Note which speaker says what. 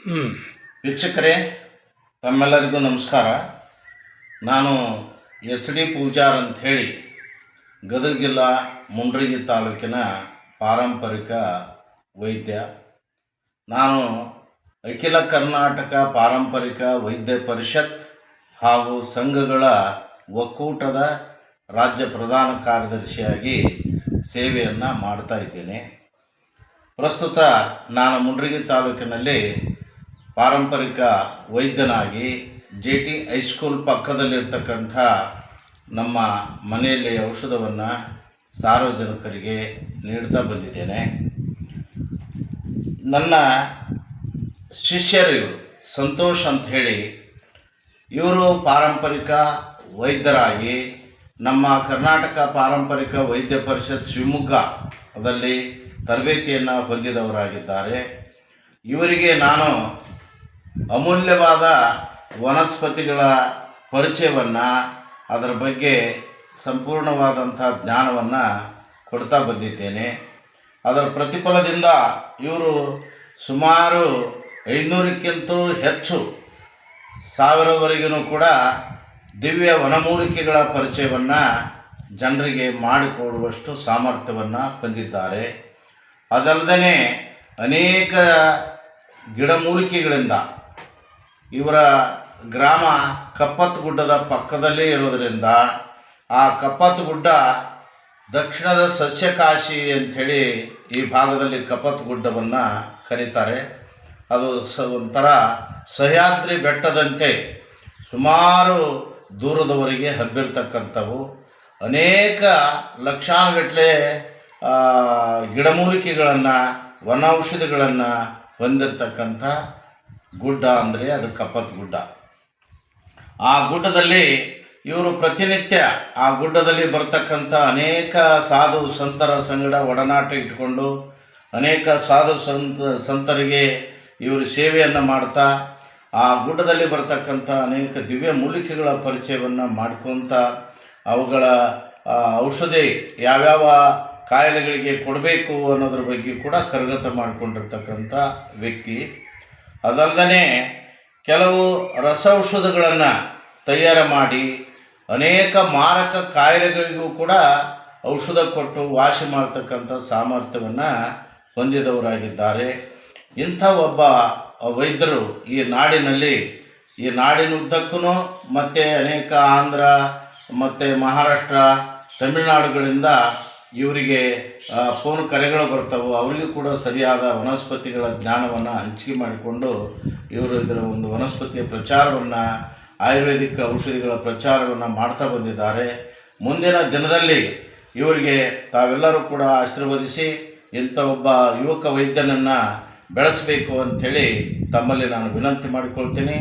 Speaker 1: ವೀಕ್ಷಕರೇ, ತಮ್ಮೆಲ್ಲರಿಗೂ ನಮಸ್ಕಾರ. ನಾನು ಎಚ್ ಡಿ ಪೂಜಾರ್ ಅಂಥೇಳಿ ಗದಗ ಜಿಲ್ಲಾ ಮುಂಡ್ರಿಗಿ ತಾಲೂಕಿನ ಪಾರಂಪರಿಕ ವೈದ್ಯ. ನಾನು ಅಖಿಲ ಕರ್ನಾಟಕ ಪಾರಂಪರಿಕ ವೈದ್ಯ ಪರಿಷತ್ ಹಾಗೂ ಸಂಘಗಳ ಒಕ್ಕೂಟದ ರಾಜ್ಯ ಪ್ರಧಾನ ಕಾರ್ಯದರ್ಶಿಯಾಗಿ ಸೇವೆಯನ್ನು ಮಾಡ್ತಾ ಇದ್ದೇನೆ. ಪ್ರಸ್ತುತ ನಾನು ಮುಂಡ್ರಿಗಿ ತಾಲೂಕಿನಲ್ಲಿ ಪಾರಂಪರಿಕ ವೈದ್ಯನಾಗಿ ಜೆ ಟಿ ಹೈಸ್ಕೂಲ್ ಪಕ್ಕದಲ್ಲಿರ್ತಕ್ಕಂಥ ನಮ್ಮ ಮನೆಯಲ್ಲಿ ಔಷಧವನ್ನು ಸಾರ್ವಜನಿಕರಿಗೆ ನೀಡ್ತಾ ಬಂದಿದ್ದೇನೆ. ನನ್ನ ಶಿಷ್ಯರು ಸಂತೋಷ್ ಅಂತ ಹೇಳಿ, ಇವರು ಪಾರಂಪರಿಕ ವೈದ್ಯರಾಗಿ ನಮ್ಮ ಕರ್ನಾಟಕ ಪಾರಂಪರಿಕ ವೈದ್ಯ ಪರಿಷತ್ ಶಿವಮೊಗ್ಗದಲ್ಲಿ ತರಬೇತಿಯನ್ನು ಹೊಂದಿದವರಾಗಿದ್ದಾರೆ. ಇವರಿಗೆ ನಾನು ಅಮೂಲ್ಯವಾದ ವನಸ್ಪತಿಗಳ ಪರಿಚಯವನ್ನು ಅದರ ಬಗ್ಗೆ ಸಂಪೂರ್ಣವಾದಂಥ ಜ್ಞಾನವನ್ನು ಕೊಡ್ತಾ ಬಂದಿದ್ದೇನೆ. ಅದರ ಪ್ರತಿಫಲದಿಂದ ಇವರು ಸುಮಾರು ಐನೂರಕ್ಕಿಂತೂ ಹೆಚ್ಚು ಸಾವಿರವರೆಗೂ ಕೂಡ ದಿವ್ಯ ವನಮೂಲಿಕೆಗಳ ಪರಿಚಯವನ್ನು ಜನರಿಗೆ ಮಾಡಿಕೊಡುವಷ್ಟು ಸಾಮರ್ಥ್ಯವನ್ನು ಹೊಂದಿದ್ದಾರೆ. ಅದಲ್ಲದೆ ಅನೇಕ ಗಿಡಮೂಲಿಕೆಗಳಿಂದ ಇವರ ಗ್ರಾಮ ಕಪ್ಪತ್ ಗುಡ್ಡದ ಪಕ್ಕದಲ್ಲೇ ಇರೋದರಿಂದ ಆ ಕಪ್ಪತ್ ಗುಡ್ಡ ದಕ್ಷಿಣದ ಸಸ್ಯಕಾಶಿ ಅಂಥೇಳಿ ಈ ಭಾಗದಲ್ಲಿ ಕಪ್ಪತ್ ಗುಡ್ಡವನ್ನು ಕರೀತಾರೆ. ಅದು ಸ ಒಂಥರ ಸಹ್ಯಾದ್ರಿ ಬೆಟ್ಟದಂತೆ ಸುಮಾರು ದೂರದವರೆಗೆ ಹಬ್ಬಿರ್ತಕ್ಕಂಥವು. ಅನೇಕ ಲಕ್ಷಾನುಗಟ್ಟಲೆ ಗಿಡಮೂಲಿಕೆಗಳನ್ನು, ವನೌಷಧಿಗಳನ್ನು ಹೊಂದಿರತಕ್ಕಂಥ ಗುಡ್ಡ ಅಂದರೆ ಅದು ಕಪ್ಪತ್ ಗುಡ್ಡ. ಆ ಗುಡ್ಡದಲ್ಲಿ ಇವರು ಪ್ರತಿನಿತ್ಯ ಆ ಗುಡ್ಡದಲ್ಲಿ ಬರ್ತಕ್ಕಂಥ ಅನೇಕ ಸಾಧು ಸಂತರ ಸಂಗಡ ಒಡನಾಟ ಇಟ್ಕೊಂಡು ಅನೇಕ ಸಾಧು ಸಂತ, ಸಂತರಿಗೆ ಇವರು ಸೇವೆಯನ್ನು ಮಾಡ್ತಾ ಆ ಗುಡ್ಡದಲ್ಲಿ ಬರ್ತಕ್ಕಂಥ ಅನೇಕ ದಿವ್ಯ ಮೂಲಿಕೆಗಳ ಪರಿಚಯವನ್ನು ಮಾಡ್ಕೊತ ಅವುಗಳ ಔಷಧಿ ಯಾವ್ಯಾವ ಕಾಯಿಲೆಗಳಿಗೆ ಕೊಡಬೇಕು ಅನ್ನೋದ್ರ ಬಗ್ಗೆ ಕೂಡ ಕರಗತ ಮಾಡಿಕೊಂಡಿರ್ತಕ್ಕಂಥ ವ್ಯಕ್ತಿ. ಅದಲ್ಲದೆ ಕೆಲವು ರಸೌಷಧಗಳನ್ನು ತಯಾರು ಮಾಡಿ ಅನೇಕ ಮಾರಕ ಕಾಯಿಲೆಗಳಿಗೂ ಕೂಡ ಔಷಧ ಕೊಟ್ಟು ವಾಸಿ ಮಾಡ್ತಕ್ಕಂಥ ಸಾಮರ್ಥ್ಯವನ್ನು ಹೊಂದಿದವರಾಗಿದ್ದಾರೆ. ಇಂಥ ಒಬ್ಬ ವೈದ್ಯರು ಈ ನಾಡಿನಲ್ಲಿ, ಈ ನಾಡಿನುದ್ದಕ್ಕೂ ಮತ್ತು ಅನೇಕ ಆಂಧ್ರ, ಮತ್ತು ಮಹಾರಾಷ್ಟ್ರ, ತಮಿಳುನಾಡುಗಳಿಂದ ಇವರಿಗೆ ಫೋನ್ ಕರೆಗಳು ಬರ್ತವೆ. ಅವರಿಗೂ ಕೂಡ ಸರಿಯಾದ ವನಸ್ಪತಿಗಳ ಜ್ಞಾನವನ್ನು ಹಂಚಿಕೆ ಮಾಡಿಕೊಂಡು ಇವರು ಇದರ ಒಂದು ವನಸ್ಪತಿಯ ಪ್ರಚಾರವನ್ನು, ಆಯುರ್ವೇದಿಕ್ ಔಷಧಿಗಳ ಪ್ರಚಾರವನ್ನು ಮಾಡ್ತಾ ಬಂದಿದ್ದಾರೆ. ಮುಂದಿನ ದಿನದಲ್ಲಿ ಇವರಿಗೆ ತಾವೆಲ್ಲರೂ ಕೂಡ ಆಶೀರ್ವದಿಸಿ ಇಂಥ ಒಬ್ಬ ಯುವಕ ವೈದ್ಯನನ್ನು ಬೆಳೆಸಬೇಕು ಅಂಥೇಳಿ ತಮ್ಮಲ್ಲಿ ನಾನು ವಿನಂತಿ ಮಾಡಿಕೊಳ್ತೀನಿ.